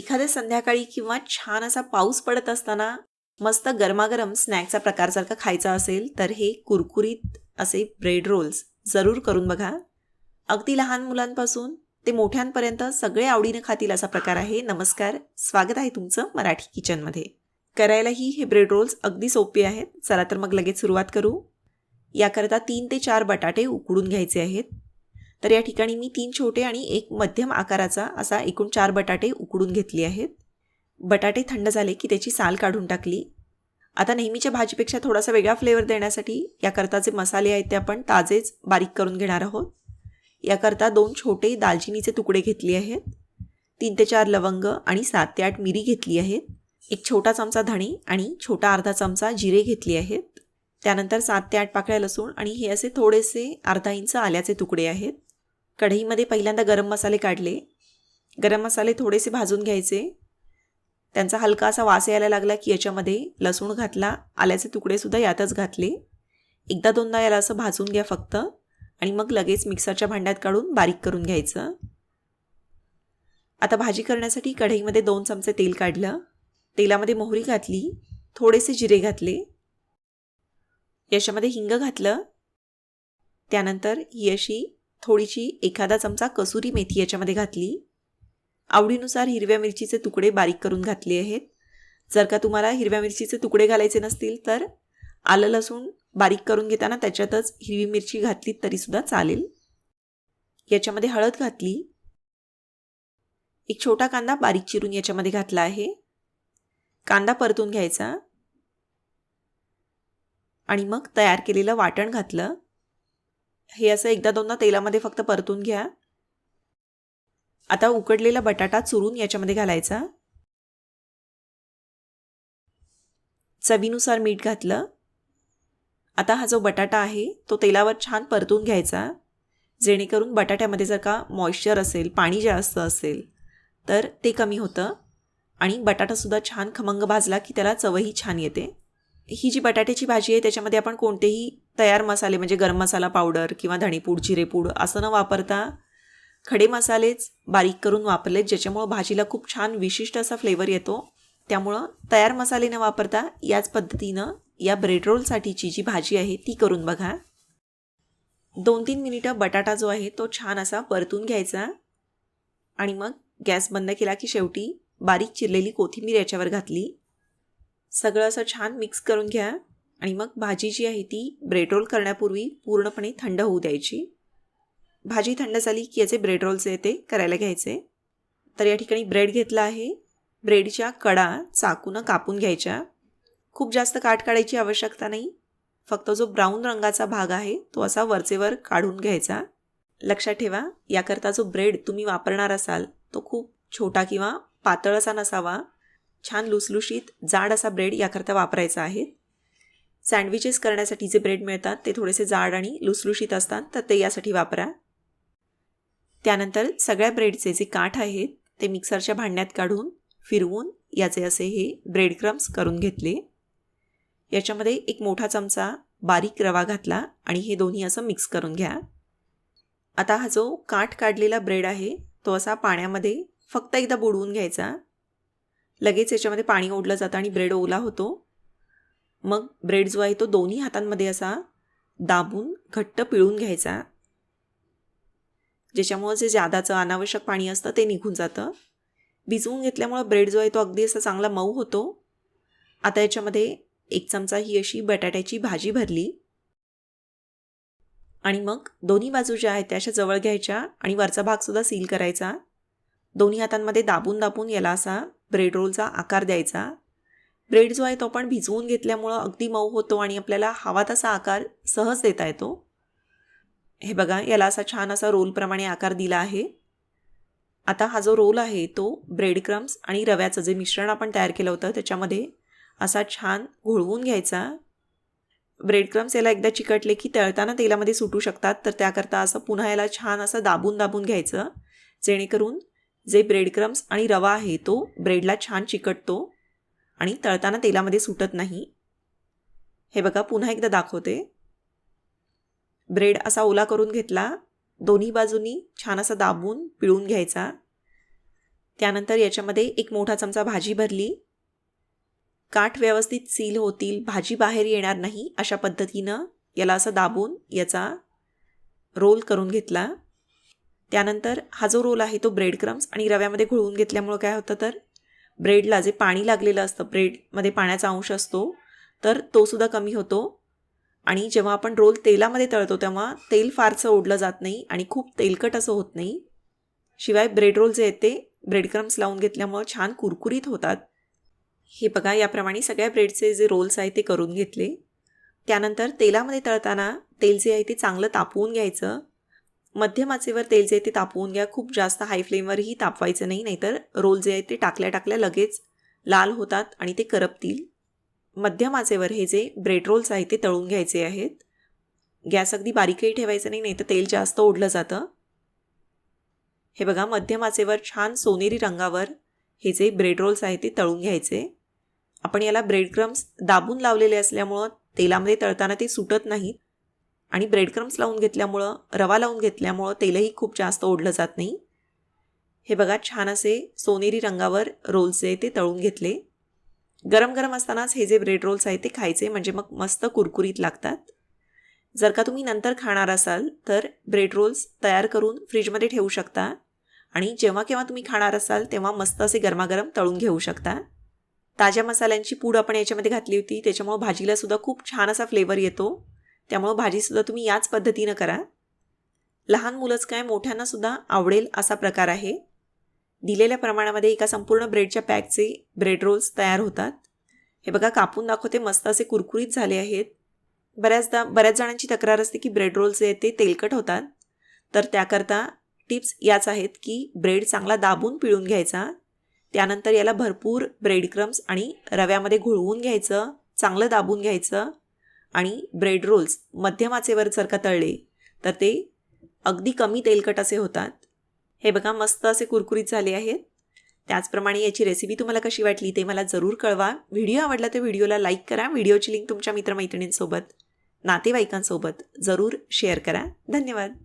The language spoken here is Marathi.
एखाद्या संध्याकाळी किंवा छान असा पाऊस पडत असताना मस्त गरमागरम स्नॅकचा प्रकार जर का खायचा असेल तर हे कुरकुरीत असे ब्रेड रोल्स जरूर करून बघा. अगदी लहान मुलांपासून ते मोठ्यांपर्यंत सगळे आवडीनं खातील असा प्रकार आहे. नमस्कार स्वागत आहे तुमचं मराठी किचनमध्ये. करायलाही हे ब्रेड रोल्स अगदी सोपे आहेत. चला तर मग लगेच सुरुवात करू. याकरता तीन ते चार बटाटे उकडून घ्यायचे आहेत. तर या ठिकाणी मी तीन छोटे आणि एक मध्यम आकाराचा असा एकूण चार बटाटे उकडून घेतले आहेत. बटाटे थंड झाले की त्याची साल काढून टाकली. आता नेहमीच्या भाजीपेक्षा थोडासा वेगळा फ्लेवर देण्यासाठी याकरता जे मसाले आहेत ते आपण ताजेच बारीक करून घेणार आहोत. याकरता दोन छोटे दालचिनीचे तुकडे घेतले आहेत. तीन ते चार लवंग आणि सात ते आठ मिरी घेतली आहेत. एक छोटा चमचा धणे आणि छोटा अर्धा चमचा जिरे घेतले आहेत. त्यानंतर सात ते आठ पाकळ्या लसूण आणि हे असे थोडेसे अर्धा इंच आल्याचे तुकडे आहेत. कढईमध्ये पहिल्यांदा गरम मसाले काढले. गरम मसाले थोडेसे भाजून घ्यायचे. त्यांचा हलका असा वास यायला लागला की याच्यामध्ये लसूण घातला. आल्याचे तुकडेसुद्धा यातच घातले. एकदा दोनदा याला असं भाजून घ्या फक्त. आणि मग लगेच मिक्सरच्या भांड्यात काढून बारीक करून घ्यायचं. आता भाजी करण्यासाठी कढईमध्ये दोन चमचे तेल काढलं. तेलामध्ये मोहरी घातली. थोडेसे जिरे घातले. याच्यामध्ये हिंग घातलं. त्यानंतर ही अशी थोडीशी एखादा चमचा कसुरी मेथी याच्यामध्ये घातली. आवडीनुसार हिरव्या मिरचीचे तुकडे बारीक करून घातले आहेत. जर का तुम्हाला हिरव्या मिरचीचे तुकडे घालायचे नसतील तर आलं लसूण बारीक करून घेताना त्याच्यातच हिरवी मिरची घातली तरीसुद्धा चालेल. याच्यामध्ये हळद घातली. एक छोटा कांदा बारीक चिरून याच्यामध्ये घातला आहे. कांदा परतून घ्यायचा. आणि मग तयार केलेलं वाटण घातलं. हे असं एकदा दोनदा तेलामध्ये फक्त परतून घ्या. आता उकडलेला बटाटा चुरून याच्यामध्ये घालायचा. चवीनुसार मीठ घातलं. आता हा जो बटाटा आहे तो तेलावर छान परतून घ्यायचा. जेणेकरून बटाट्यामध्ये जर का मॉइश्चर असेल पाणी जास्त असेल तर ते कमी होतं. आणि बटाटासुद्धा छान खमंग भाजला की त्याला चवही छान येते. ही जी बटाट्याची भाजी आहे त्याच्यामध्ये आपण कोणतेही तयार मसाले म्हणजे गरम मसाला पावडर किंवा धणीपूड जिरेपूड असं न वापरता खडे मसालेच बारीक करून वापरलेत ज्याच्यामुळं भाजीला खूप छान विशिष्ट असा फ्लेवर येतो. त्यामुळं तयार मसाले न वापरता याच पद्धतीनं या ब्रेड रोलसाठीची जी भाजी आहे ती करून बघा. दोन तीन मिनिटं बटाटा जो आहे तो छान असा परतून घ्यायचा. आणि मग गॅस बंद केला की शेवटी बारीक चिरलेली कोथिंबीर याच्यावर घातली. सगळं असं छान मिक्स करून घ्या आणि मग भाजी जी आहे ती ब्रेड रोल करण्यापूर्वी पूर्णपणे थंड होऊ द्यायची. भाजी थंड झाली की याचे ब्रेड रोल्स आहे ते करायला घ्यायचे. तर या ठिकाणी ब्रेड घेतला आहे. ब्रेडच्या कडा चाकूनं कापून घ्यायच्या. खूप जास्त काट काढायची आवश्यकता नाही. फक्त जो ब्राऊन रंगाचा भाग आहे तो असा वरचेवर काढून घ्यायचा. लक्षात ठेवा याकरता जो ब्रेड तुम्ही वापरणार असाल तो खूप छोटा किंवा पातळ असा नसावा. छान लुसलुशीत जाड असा ब्रेड याकरता वापरायचा आहे. सँडविचेस करण्यासाठी जे ब्रेड मिळतात ते थोडेसे जाड आणि लुसलुशीत असतात तर ते यासाठी वापरा. त्यानंतर सगळ्या ब्रेडचे जे काठ आहेत ते मिक्सरच्या भांड्यात काढून फिरवून याचे असे हे ब्रेड क्रम्स करून घेतले. याच्यामध्ये एक मोठा चमचा बारीक रवा घातला आणि हे दोन्ही असं मिक्स करून घ्या. आता हा जो काठ काढलेला ब्रेड आहे तो असा पाण्यामध्ये फक्त एकदा बुडवून घ्यायचा. लगेच याच्यामध्ये पाणी ओढलं जातं आणि ब्रेड ओला होतो. मग ब्रेड जो आहे तो दोन्ही हातांमध्ये असा दाबून घट्ट पिळून घ्यायचा. ज्याच्यामुळं जे जादाचं अनावश्यक पाणी असतं ते निघून जातं. भिजवून घेतल्यामुळं ब्रेड जो आहे तो अगदी असा चांगला मऊ होतो. आता याच्यामध्ये एक चमचा ही अशी बटाट्याची भाजी भरली. आणि मग दोन्ही बाजू ज्या आहेत त्या अशा जवळ घ्यायच्या आणि वरचा भागसुद्धा सील करायचा. दोन्ही हातांमध्ये दाबून दाबून याला असा ब्रेड रोलचा आकार द्यायचा. ब्रेड जो आहे तो आपण भिजवून घेतल्यामुळं अगदी मऊ होतो आणि आपल्याला हवा तसा आकार सहज देता येतो. हे बघा याला असा छान असा रोलप्रमाणे आकार दिला आहे. आता हा जो रोल आहे तो ब्रेड क्रम्स आणि रव्याचं जे मिश्रण आपण तयार केलं होतं त्याच्यामध्ये असा छान घोळवून घ्यायचा. ब्रेड क्रम्स याला एकदा चिकटले की तळताना तेलामध्ये सुटू शकतात तर त्याकरता असं पुन्हा याला छान असं दाबून दाबून घ्यायचं जेणेकरून जे ब्रेड क्रम्स आणि रवा आहे तो ब्रेडला छान चिकटतो आणि तळताना तेलामध्ये सुटत नाही. हे बघा पुन्हा एकदा दाखवते. ब्रेड असा ओला करून घेतला. दोन्ही बाजूनी छान असा दाबून पिळून घ्यायचा. त्यानंतर याच्यामध्ये एक मोठा चमचा भाजी भरली. काठ व्यवस्थित सील होतील. भाजी बाहेर येणार नाही अशा पद्धतीनं याला असं दाबून याचा रोल करून घेतला. त्यानंतर हा जो रोल आहे तो ब्रेड क्रम्स आणि रव्यामध्ये घोळवून घेतल्यामुळं काय होतं तर ब्रेडला जे पाणी लागलेलं असतं ब्रेडमध्ये पाण्याचा अंश असतो तर तोसुद्धा कमी होतो. आणि जेव्हा आपण रोल तेलामध्ये तळतो तेव्हा तेल फारसं ओढलं जात नाही आणि खूप तेलकट असं होत नाही. शिवाय ब्रेड रोल जे आहेत ते ब्रेड क्रम्स लावून घेतल्यामुळं छान कुरकुरीत होतात. हे बघा याप्रमाणे सगळ्या ब्रेडचे जे रोल्स आहेत ते करून घेतले. त्यानंतर तेलामध्ये तळताना तेल जे आहे ते चांगलं तापवून घ्यायचं. मध्यम आचेवर तेल जे आहे ते तापवून घ्या. खूप जास्त हाय फ्लेमवरही तापवायचं नाही नाहीतर रोल जे आहेत ते टाकल्या टाकल्या लगेच लाल होतात आणि ते करपतील. मध्यम आचेवर हे जे ब्रेड रोल्स आहेत ते तळून घ्यायचे आहेत. गॅस अगदी बारीकही ठेवायचं नाही नाही तर तेल जास्त ओढलं जातं. हे बघा मध्यम आचेवर छान सोनेरी रंगावर हे जे ब्रेड रोल्स आहेत ते तळून घ्यायचे. आपण याला ब्रेड क्रम्स दाबून लावलेले असल्यामुळं तेलामध्ये तळताना ते सुटत नाहीत. आणि ब्रेड क्रम्स लावून घेतल्यामुळं रवा लावून घेतल्यामुळं तेलही खूप जास्त ओढलं जात नाही. हे बघा छान असे सोनेरी रंगावर रोल्स आहे ते तळून घेतले. गरम गरम असतानाच हे जे ब्रेड रोल्स आहेत ते खायचे म्हणजे मग मस्त कुरकुरीत लागतात. जर का तुम्ही नंतर खाणार असाल तर ब्रेड रोल्स तयार करून फ्रीजमध्ये ठेवू शकता. आणि जेव्हा केव्हा तुम्ही खाणार असाल तेव्हा मस्त असे गरमागरम तळून घेऊ शकता. ताज्या मसाल्यांची पूड आपण याच्यामध्ये घातली होती त्याच्यामुळं भाजीला सुद्धा खूप छान असा फ्लेवर येतो. त्यामुळं भाजीसुद्धा तुम्ही याच पद्धतीनं करा. लहान मुलंच काय मोठ्यांनासुद्धा आवडेल असा प्रकार आहे. दिलेल्या प्रमाणामध्ये एका संपूर्ण ब्रेडच्या पॅकचे ब्रेड रोल्स तयार होतात. हे बघा कापून दाखवते मस्त असे कुरकुरीत झाले आहेत. बऱ्याचदा बऱ्याच जणांची तक्रार असते की ब्रेड रोल्स जे ते तेलकट होतात. तर त्याकरता टिप्स याच आहेत की ब्रेड चांगला दाबून पिळून घ्यायचा. त्यानंतर याला भरपूर ब्रेड क्रम्स आणि रव्यामध्ये घोळवून घ्यायचं चांगलं दाबून घ्यायचं. आणि ब्रेड रोल्स मध्यम आचेवर जर का तळले तर ते अगदी कमी तेलकट असे होतात. हे बघा मस्त असे कुरकुरीत झाले आहेत. त्याचप्रमाणे याची रेसिपी तुम्हाला कशी वाटली ते मला जरूर कळवा. व्हिडिओ आवडला तर व्हिडिओला लाईक करा. व्हिडिओची लिंक तुमच्या मित्रमैत्रिणींसोबत नातेवाईकांसोबत जरूर शेअर करा. धन्यवाद.